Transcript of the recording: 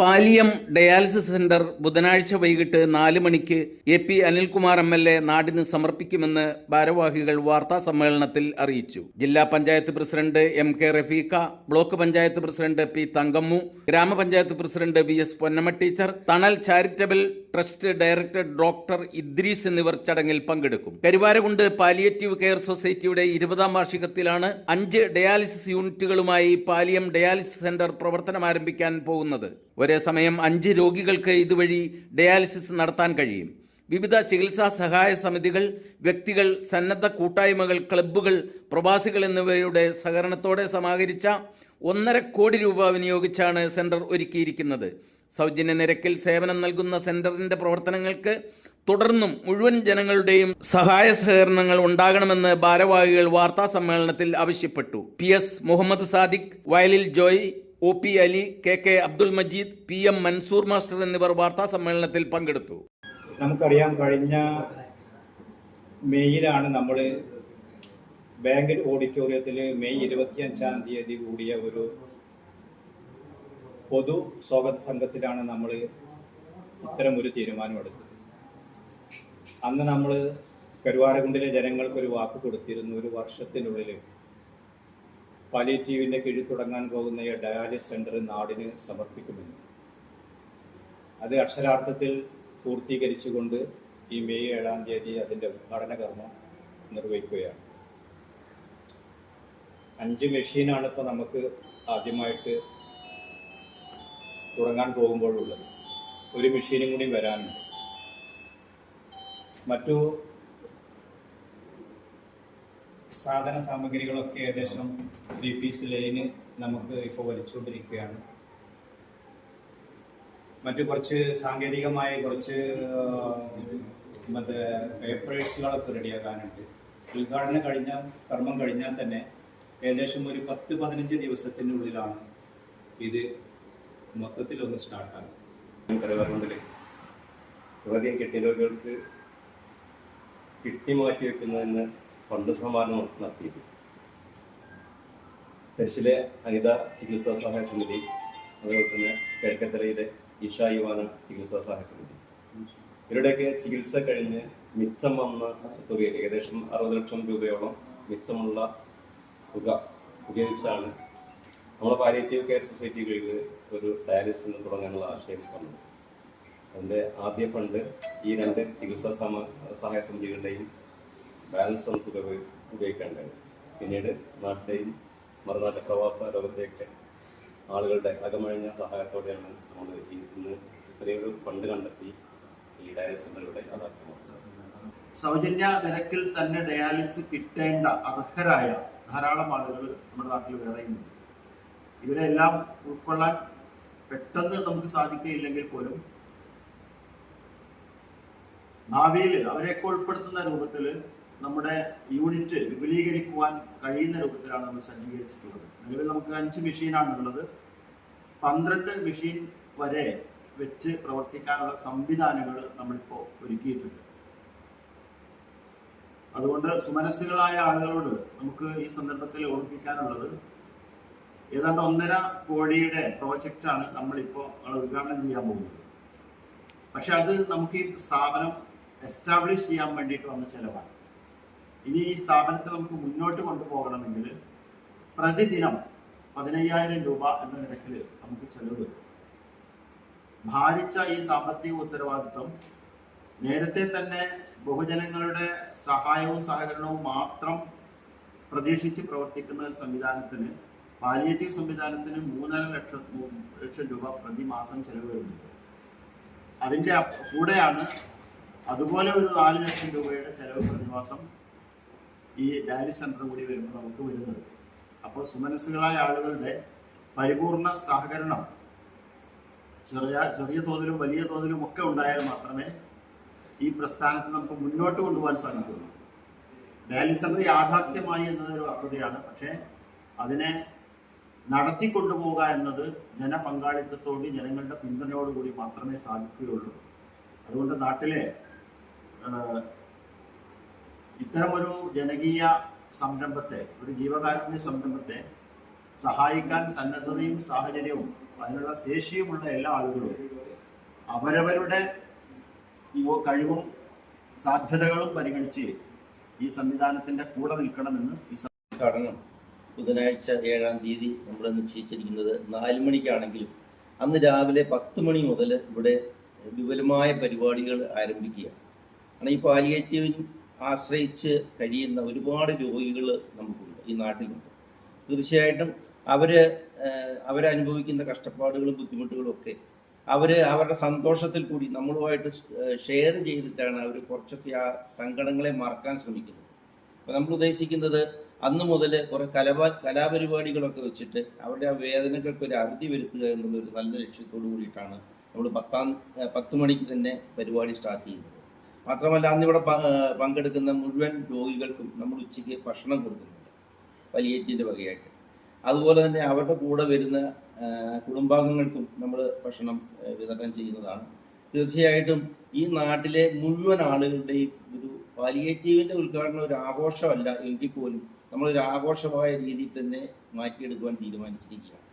Paliyam dialysis centre ബുധനാഴ്ച വൈകിട്ട് നാല് മണിക്ക് A P Anilkumar M L A നാടിന് സമർപ്പിക്കുമെന്ന് ഭാരവാഹികൾ വാർത്താ സമ്മേളനത്തിൽ അറിയിച്ചു. ജില്ലാ panchayat president M K Rafeeqa block panchayat president P Thankammu ഗ്രാമപഞ്ചായത്ത് president V S Ponnamma teacher Thanal charitable trust director doctor Idrees എന്നിവർ ചടങ്ങിൽ പങ്കെടുക്കും. കരുവാരകുണ്ട് പാലിയേറ്റീവ് കെയർ സൊസൈറ്റിയുടെ ഇരുപതാം വാർഷികത്തിലാണ് അഞ്ച് ഡയാലിസിസ് യൂണിറ്റുകളുമായി പാലിയം ഡയാലിസിസ് സെന്റർ പ്രവർത്തനം ആരംഭിക്കാൻ പോകുന്നത്. ഒരേ സമയം അഞ്ച് രോഗികൾക്ക് ഇതുവഴി ഡയാലിസിസ് നടത്താൻ കഴിയും. വിവിധ ചികിത്സാ സഹായ സമിതികൾ വ്യക്തികൾ സന്നദ്ധ കൂട്ടായ്മകൾ ക്ലബ്ബുകൾ പ്രവാസികൾ എന്നിവയുടെ സഹകരണത്തോടെ സമാഹരിച്ച ഒന്നര കോടി രൂപ വിനിയോഗിച്ചാണ് സെന്റർ ഒരുക്കിയിരിക്കുന്നത്. സൗജന്യ നിരക്കിൽ സേവനം നൽകുന്ന സെന്ററിന്റെ പ്രവർത്തനങ്ങൾക്ക് തുടർന്നും മുഴുവൻ ജനങ്ങളുടെയും സഹായ സഹകരണങ്ങൾ ഉണ്ടാകണമെന്ന് ഭാരവാഹികൾ വാർത്താ സമ്മേളനത്തിൽ ആവശ്യപ്പെട്ടു. P S Muhammad Sadiq Vayalil Joy O P Ali K K Abdul Majeed P M Mansoor master എന്നിവർ വാർത്താ സമ്മേളനത്തിൽ പങ്കെടുത്തു. നമുക്കറിയാം കഴിഞ്ഞ മെയ്യിലാണ് നമ്മൾ ബാങ്ക് ഓഡിറ്റോറിയത്തിൽ മെയ് ഇരുപത്തിയഞ്ചാം തീയതി കൂടിയ ഒരു പൊതു സ്വാഗത സംഘത്തിലാണ് നമ്മൾ ഇത്തരം ഒരു തീരുമാനമെടുത്തത്. അന്ന് നമ്മൾ കരുവാരകുണ്ടിലെ ജനങ്ങൾക്കൊരു വാക്ക് കൊടുത്തിരുന്നു. ഒരു വർഷത്തിനുള്ളിൽ പാലിയേറ്റീവിന്റെ കീഴിൽ തുടങ്ങാൻ പോകുന്ന ഈ ഡയാലിസ് സെന്റർ നാടിന് സമർപ്പിക്കുമെന്ന് അത് അക്ഷരാർത്ഥത്തിൽ പൂർത്തീകരിച്ചുകൊണ്ട് ഈ മെയ് ഏഴാം തീയതി അതിന്റെ ഉദ്ഘാടന കർമ്മം നിർവഹിക്കുകയാണ്. അഞ്ച് മെഷീനാണ് ഇപ്പോൾ നമുക്ക് ആദ്യമായിട്ട് തുടങ്ങാൻ പോകുമ്പോഴുള്ളത്. ഒരു മെഷീനും കൂടി വരാനുണ്ട്. മറ്റു സാധന സാമഗ്രികളൊക്കെ ഏകദേശം ത്രീ ഫീസ് ലൈന് നമുക്ക് ഇപ്പോൾ വലിച്ചുകൊണ്ടിരിക്കുകയാണ്. മറ്റു കുറച്ച് സാങ്കേതികമായി കുറച്ച് മറ്റേ പേപ്പേഴ്സുകളൊക്കെ റെഡിയാക്കാനുണ്ട്. ഉദ്ഘാടനം കഴിഞ്ഞ കർമ്മം കഴിഞ്ഞാൽ തന്നെ ഏകദേശം ഒരു പത്ത് പതിനഞ്ച് ദിവസത്തിനുള്ളിലാണ് ഇത് മൊത്തത്തിൽ ഒന്ന് സ്റ്റാർട്ടാകും കരുവാറുകൊണ്ടിൽ നിരവധി രോഗികൾക്ക് കിട്ടി മാറ്റി വെക്കുന്നതിന് ഫണ്ട് സമാഹരണം നടത്തിയത് തരിശിലെ അനിത ചികിത്സാ സഹായ സമിതി അതുപോലെ തന്നെ കിഴക്കത്തറയിലെ ഇഷ യുവാന ചികിത്സാ സഹായ സമിതി. ഇവരുടെയൊക്കെ ചികിത്സ കഴിഞ്ഞ് മിച്ചം വന്ന തുക ഏകദേശം അറുപത് ലക്ഷം രൂപയോളം മിച്ചമുള്ള തുക ഉപയോഗിച്ചാണ് നമ്മുടെ പാലിയേറ്റീവ് കെയർ സൊസൈറ്റികളിൽ ഒരു ഡയാലിസിസ് തുടങ്ങാനുള്ള ആശയം വന്നത്. അതിന്റെ ആദ്യ ഫണ്ട് ഈ രണ്ട് ചികിത്സാ സഹായ സമിതികളുടെയും ബാലൻസ് നമുക്ക് ഉപയോഗിക്കേണ്ടത് പിന്നീട് നാട്ടിലെയും മറുനാട്ടെ പ്രവാസ ലോകത്തെയൊക്കെ ആളുകളുടെ അകമഴിഞ്ഞ സഹായത്തോടെയാണ് നമ്മൾ ഈ ഇന്ന് ഇത്രയൊരു ഫണ്ട് കണ്ടെത്തി ഈ ഡയാലിസിസ് സെന്ററുടെ യാഥാർത്ഥ്യമാക്കുന്നത്. സൗജന്യ നിരക്കിൽ തന്നെ ഡയാലിസിസ് കിട്ടേണ്ട അർഹരായ ധാരാളം ആളുകൾ നമ്മുടെ നാട്ടിൽ വേറെയുമുണ്ട് ഇവരെല്ലാം ഉൾക്കൊള്ളാൻ പെട്ടെന്ന് നമുക്ക് സാധിക്കുകയില്ലെങ്കിൽ പോലും ഭാവിയിൽ അവരെയൊക്കെ ഉൾപ്പെടുത്തുന്ന രൂപത്തിൽ നമ്മുടെ യൂണിറ്റ് വിപുലീകരിക്കുവാൻ കഴിയുന്ന രൂപത്തിലാണ് നമ്മൾ സജ്ജീകരിച്ചിട്ടുള്ളത്. നിലവിൽ നമുക്ക് അഞ്ച് മെഷീനാണ് ഉള്ളത്. പന്ത്രണ്ട് മെഷീൻ വരെ വെച്ച് പ്രവർത്തിക്കാനുള്ള സംവിധാനങ്ങൾ നമ്മളിപ്പോൾ ഒരുക്കിയിട്ടുണ്ട്. അതുകൊണ്ട് സുമനസ്സുകളായ ആളുകളോട് നമുക്ക് ഈ സന്ദർഭത്തിൽ ഓർമ്മിപ്പിക്കാനുള്ളത് ഏതാണ്ട് ഒന്നര കോടിയുടെ പ്രോജക്റ്റാണ് നമ്മളിപ്പോൾ ഉദ്ഘാടനം ചെയ്യാൻ പോകുന്നത്. പക്ഷെ അത് നമുക്ക് ഈ സ്ഥാപനം എസ്റ്റാബ്ലിഷ് ചെയ്യാൻ വേണ്ടിയിട്ട് വന്ന ചെലവാണ്. ഇനി ഈ സ്ഥാപനത്തെ നമുക്ക് മുന്നോട്ട് കൊണ്ടുപോകണമെങ്കിൽ പ്രതിദിനം പതിനയ്യായിരം രൂപ എന്ന നിരക്കിൽ നമുക്ക് ചെലവ് വരും. ഭാരിച്ച ഈ സാമ്പത്തിക ഉത്തരവാദിത്വം നേരത്തെ തന്നെ ബഹുജനങ്ങളുടെ സഹായവും സഹകരണവും മാത്രം പ്രതീക്ഷിച്ച് പ്രവർത്തിക്കുന്ന ഒരു സംവിധാനത്തിന് പാലിയേറ്റീവ് സംവിധാനത്തിന് മൂന്നര ലക്ഷം ലക്ഷം രൂപ പ്രതിമാസം ചെലവ് വരുന്നുണ്ട്. അതിന്റെ കൂടെയാണ് അതുപോലെ ഒരു നാല് ലക്ഷം രൂപയുടെ ചെലവ് പ്രതിമാസം ഈ ഡയാലിസ് സെന്റർ കൂടി വരുമ്പോൾ നമുക്ക് വരുന്നത്. അപ്പോൾ സുമനസ്സുകളായ ആളുകളുടെ പരിപൂർണ സഹകരണം ചെറിയ ചെറിയ തോതിലും വലിയ തോതിലും ഒക്കെ ഉണ്ടായാൽ മാത്രമേ ഈ പ്രസ്ഥാനത്തെ നമുക്ക് മുന്നോട്ട് കൊണ്ടുപോകാൻ സാധിക്കുള്ളൂ. ഡയാലിസ് സെന്റർ യാഥാർത്ഥ്യമായി എന്നതൊരു വസ്തുതയാണ്. പക്ഷേ അതിനെ നടത്തിക്കൊണ്ടുപോകുക എന്നത് ജനപങ്കാളിത്തത്തോട് ജനങ്ങളുടെ പിന്തുണയോടുകൂടി മാത്രമേ സാധിക്കുകയുള്ളൂ. അതുകൊണ്ട് നാട്ടിലെ ഇത്തരമൊരു ജനകീയ സംരംഭത്തെ ഒരു ജീവകാരുണ്യ സംരംഭത്തെ സഹായിക്കാൻ സന്നദ്ധതയും സാഹചര്യവും അതിനുള്ള ശേഷിയുമുള്ള എല്ലാ ആളുകളും അവരവരുടെ കഴിവും സാധ്യതകളും പരിഗണിച്ച് ഈ സംവിധാനത്തിന്റെ കൂടെ നിൽക്കണമെന്ന് ഈ ഉദ്ഘാടനം ബുധനാഴ്ച ഏഴാം തീയതി നമ്മൾ നിശ്ചയിച്ചിരിക്കുന്നത് നാല് മണിക്കാണെങ്കിലും അന്ന് രാവിലെ പത്ത് മണി മുതൽ ഇവിടെ വിപുലമായ പരിപാടികൾ ആരംഭിക്കുക കാരണം ഈ പാലിയേറ്റീവിൽ ആശ്രയിച്ച് കഴിയുന്ന ഒരുപാട് രോഗികൾ നമുക്കുണ്ട് ഈ നാട്ടിലുണ്ട്. തീർച്ചയായിട്ടും ഏഹ്, അവരനുഭവിക്കുന്ന കഷ്ടപ്പാടുകളും ബുദ്ധിമുട്ടുകളും ഒക്കെ അവർ അവരുടെ സന്തോഷത്തിൽ കൂടി നമ്മളുമായിട്ട് ഷെയർ ചെയ്തിട്ടാണ് അവർ കുറച്ചൊക്കെ ആ സങ്കടങ്ങളെ മറക്കാൻ ശ്രമിക്കുന്നത്. അപ്പൊ നമ്മൾ ഉദ്ദേശിക്കുന്നത് അന്ന് മുതൽ കുറെ കലാപ കലാപരിപാടികളൊക്കെ വെച്ചിട്ട് അവരുടെ ആ വേദനകൾക്ക് ഒരു അറുതി വരുത്തുക എന്നുള്ള ഒരു നല്ല ലക്ഷ്യത്തോടു കൂടിയിട്ടാണ് നമ്മൾ പത്താം പത്ത് മണിക്ക് തന്നെ പരിപാടി സ്റ്റാർട്ട് ചെയ്യുന്നത്. മാത്രമല്ല അന്ന് ഇവിടെ പങ്കെടുക്കുന്ന മുഴുവൻ രോഗികൾക്കും നമ്മൾ ഉച്ചയ്ക്ക് ഭക്ഷണം കൊടുക്കുന്നുണ്ട്. വലിയേറ്റിന്റെ വകയായിട്ട്. അതുപോലെ തന്നെ അവരുടെ കൂടെ വരുന്ന കുടുംബാംഗങ്ങൾക്കും നമ്മൾ ഭക്ഷണം വിതരണം ചെയ്യുന്നതാണ്. തീർച്ചയായിട്ടും ഈ നാട്ടിലെ മുഴുവൻ ആളുകളുടെയും ഒരു പാലിയേറ്റീവിന്റെ ഉദ്ഘാടനം ഒരു ആഘോഷമല്ല എങ്കിൽ പോലും നമ്മളൊരു ആഘോഷമായ രീതിയിൽ തന്നെ മാറ്റിയെടുക്കുവാൻ തീരുമാനിച്ചിരിക്കുകയാണ്.